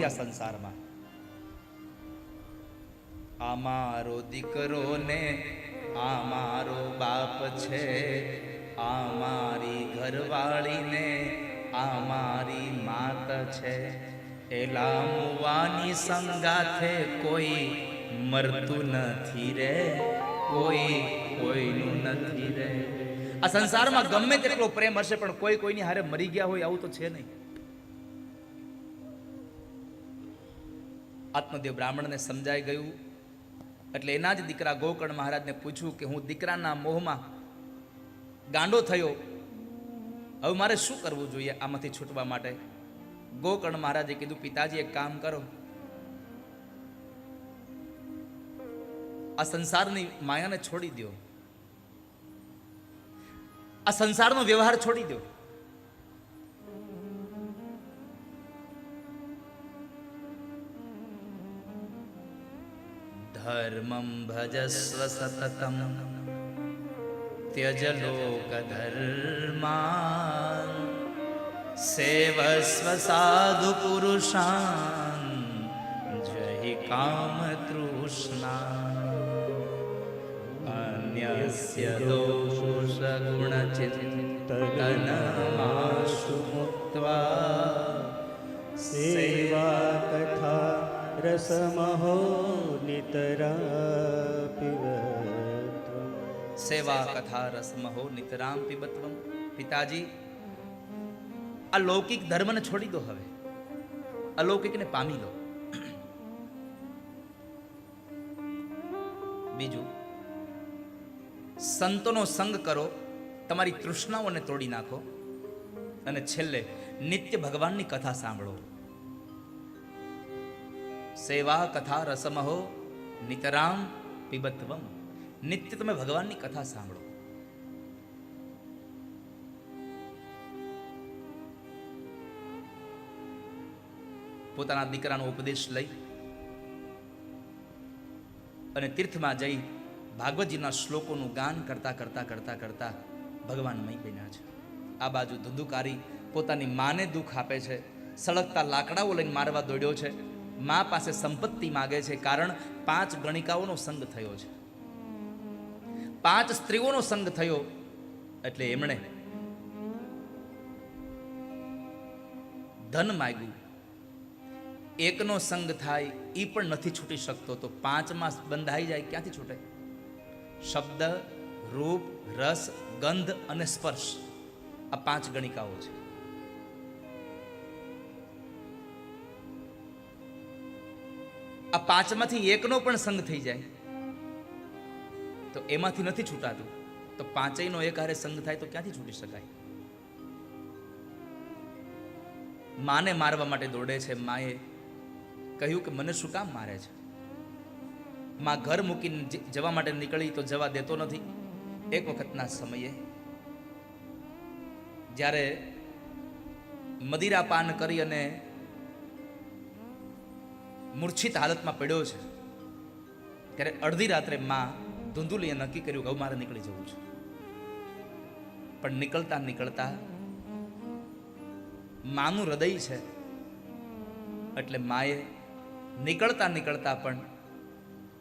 નથી આ સંસારમાં. આ મારો દીકરો ને આ મારો બાપ છે, આ મારી ઘરવાળી ને આ મારી માત છે. એલા મુવાની સંગાથે કોઈ મરતું નથી રે, કોઈ કોઈનું નથી રે. આ સંસારમાં ગમે તેટલો પ્રેમ હશે, પણ કોઈ કોઈની હારે મરી ગયા હોય આવું તો છે નહીં. આત્મદેવ બ્રાહ્મણને સમજાઈ ગયું. એટલે એના જ દીકરા ગોકર્ણ મહારાજને પૂછ્યું કે હું દીકરાના મોહમાં ગાંડો થયો, હવે મારે શું કરવું જોઈએ આમાંથી છૂટવા માટે? ગોકર્ણ મહારાજે કીધું, પિતાજી, એક કામ કરો. આ સંસારની માયાને છોડી દો આ સંસારનો વ્યવહાર છોડી દો ધર્મમ ભજસ્વ સતતમ ત્યજ લોકધર્માન સેવસ્વ સાધુ પુરુષાન જય કામ તૃષ્ણા અન્યસ્ય દોષ ગુણ ચિંતનમાશુ મુક્ત્વા સેવા તથા રસમહો નિતરા પીવત્વમ સેવા કથા રસમહો નિતરામ પીબત્વમ પિતાજી આ લૌકિક ધર્મને છોડી દો હવે અલૌકિકને પામી લો બીજું સંતોનો સંગ કરો તમારી તૃષ્ણાઓને તોડી નાખો અને છેલ્લે નિત્ય ભગવાનની કથા સાંભળો સેવા કથા રસમહો નિતરામ પીબત્વમ નિત્ય તમે ભગવાનની કથા સાંભળો પોતાના દીકરાનો ઉપદેશ લઈ અને તીર્થમાં જઈ ભાગવતજીના શ્લોકોનું ગાન કરતા કરતા કરતા કરતા ભગવાનમય બન્યા છે. આ બાજુ ધુંધુકારી પોતાની માને દુઃખ આપે છે, સળગતા લાકડાઓ લઈને મારવા દોડ્યો છે મા પાસે સંપત્તિ માગે છે કારણ પાંચ ગણિકાઓનો સંગ થયો છે. પાંચ સ્ત્રીઓનો સંગ થયો એટલે એમણે ધન માગ્યું. એકનો સંગ થાય એ પણ નથી છૂટી શકતો તો પાંચમાં બંધાઈ જાય, ક્યાંથી છૂટે? શબ્દ, રૂપ, રસ, ગંધ અને સ્પર્શ આ પાંચ ગણિકાઓ છે. આ પાંચમાંથી એકનો પણ સંગ થઈ જાય. તો એમાંથી નથી છૂટાતું. તો પાંચેયનો એક હારે સંગ થાય તો ક્યાંથી છૂટી શકાય? માને મારવા માટે દોડે છે, માએ કહ્યું કે મને શું કામ મારે છે? માં ઘર મૂકીને જવા માટે નીકળી તો જવા દેતો નથી. એક વખતના સમયે જ્યારે મદિરા પાન કરી અને મૂર્છિત હાલતમાં પડ્યો છે. ત્યારે અડધી રાત્રે માં ધુંધુલીએ નક્કી કર્યું કે મારે નીકળી જવું છે. પણ નીકળતા નીકળતા માનું હૃદય છે. એટલે માએ નીકળતા નીકળતા પણ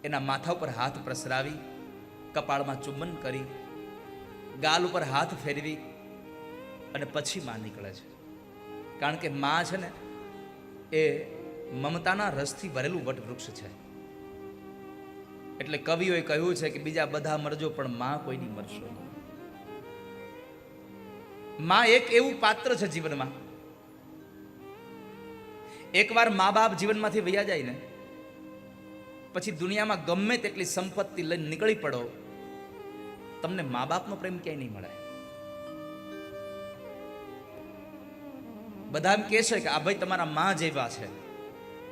એના માથા ઉપર હાથ પ્રસરાવી, કપાળમાં ચુંબન કરી, ગાલ ઉપર હાથ ફેરવી અને પછી માં નીકળે છે. કારણ કે માં છે ને એ મમતાના રસથી ભરેલું વટવૃક્ષ છે. એટલે કવિઓએ કહ્યું છે કે બીજા બધા મરજો પણ માં કોઈની મરશો માં એક એવું પાત્ર છે જીવનમાં. એકવાર મા બાપ જીવનમાંથી વૈયા જાય ને, પછી દુનિયામાં ગમે તેટલી સંપત્તિ લઈને નીકળી પડો, તમને મા બાપનો પ્રેમ ક્યાંય નહીં મળે. બધા એમ કહે છે કે આ ભાઈ તમારા મા જેવા છે.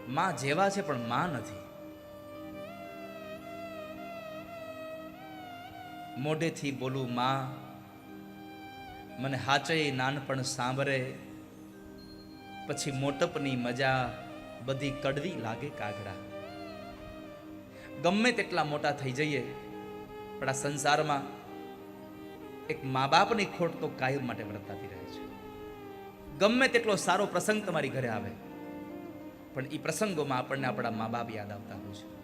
માં જેવા છે, પણ માં નથી. મોઢેથી બોલું, માં, મને હાચે નાનપણ સાંભળે, પછી મોટપની મજા બધી કડવી લાગે કાગડા. ગમે તેટલા મોટા થઈ જઈએ, પણ આ સંસારમાં એક મા બાપની ખોટ તો કાયમ માટે વર્તાતી રહે છે. ગમે તેટલો સારો પ્રસંગ તમારી ઘરે આવે પણ એ પ્રસંગોમાં આપણને આપણા મા બાપ યાદ આવતા હોય છે.